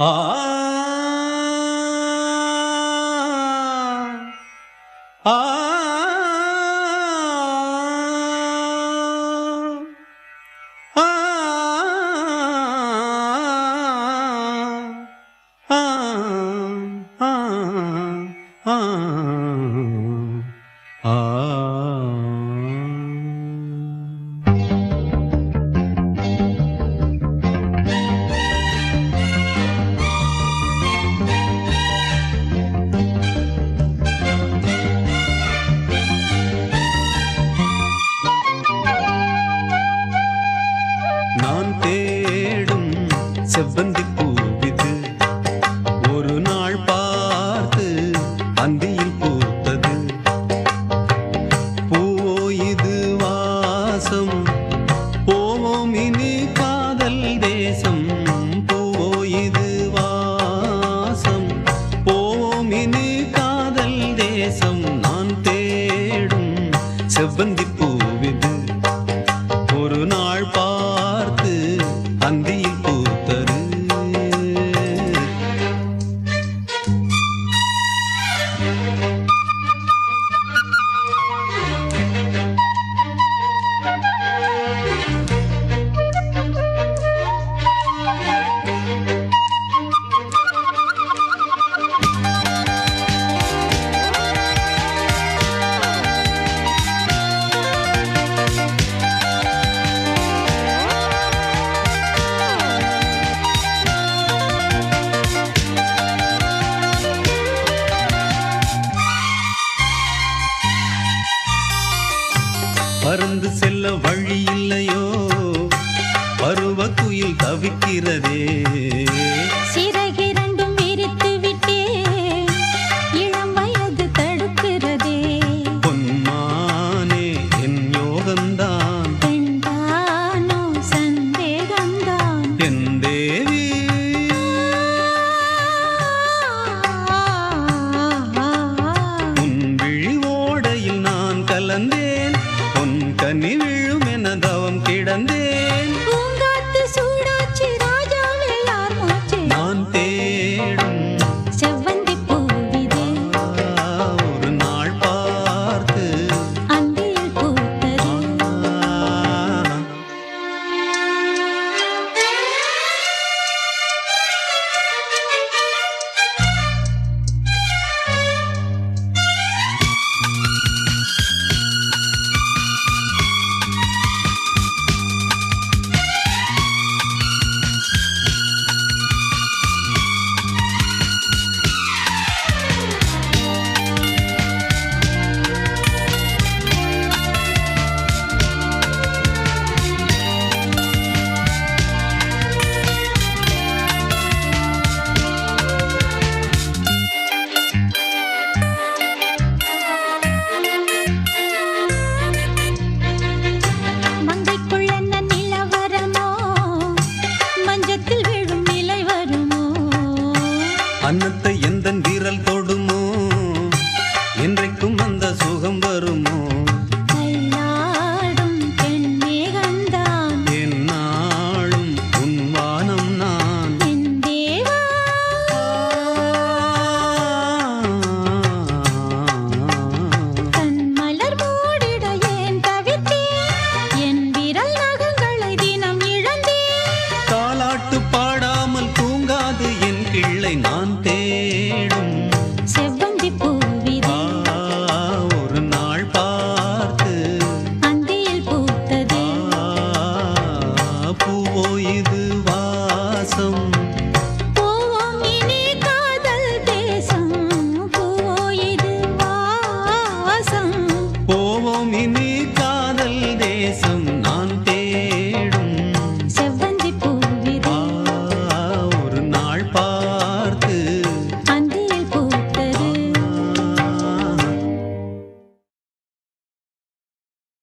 아, 아, 아. செவ்வந்தி பூவிது. ஒரு நாள் பார்த்து அந்தியில் பூத்தது. பூவோ இது வாசம். போவோம் இனி காதல் தேசம். பூவோ இது வாசம். போவோம் இனி காதல் தேசம். நான் தேடும் செவ்வந்தி பறந்து செல்ல வழி இல்லையோ? பருவ குயில் தவிக்கிறதே.